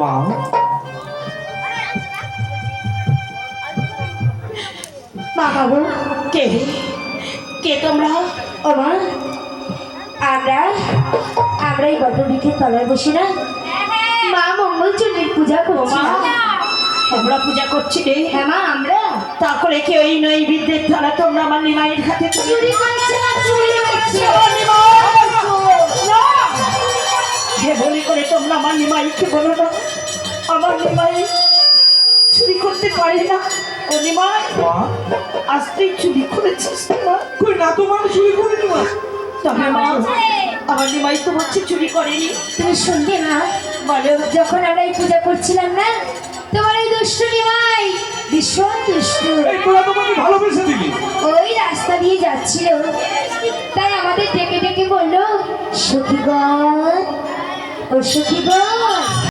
মা মা বাবু কে? কে তোমরা? মা আমরা আমরা এই বটবৃক্ষের তলায় বসে না? মা মঙ্গলচন্দ্রের পূজা করছি। তোমরা পূজা করছিলে হ্যাঁ মা আমরা। তারপরে কেউ এই নই বিদ্যের দ্বারা তোমরা আমার নিমাইয়ের হাতে তুলে চুরি করছে চুরি করছে যে বলি করে তোমরা আমার নিমাইকে বলো না। আমার নিমাই চুরি করতে পারে না। ও নিমাই মা? আজ তুই চুরি করেছিস মা কই না তো মানুষ চুরি করিনি মা। তবে মা আমার নিমাই তো হচ্ছে চুরি করেনি। তুমি শুনবে না বলো যখন আমরা এই পূজা করছিলাম না তোমার এই দুষ্টু নিমাই ভীষণ দুষ্টু। ভালোবেসে দিলি। ওই রাস্তা দিয়ে যাচ্ছিল। তাই আমাদের ডেকে ডেকে বলল সখীগণ ও সখীগণ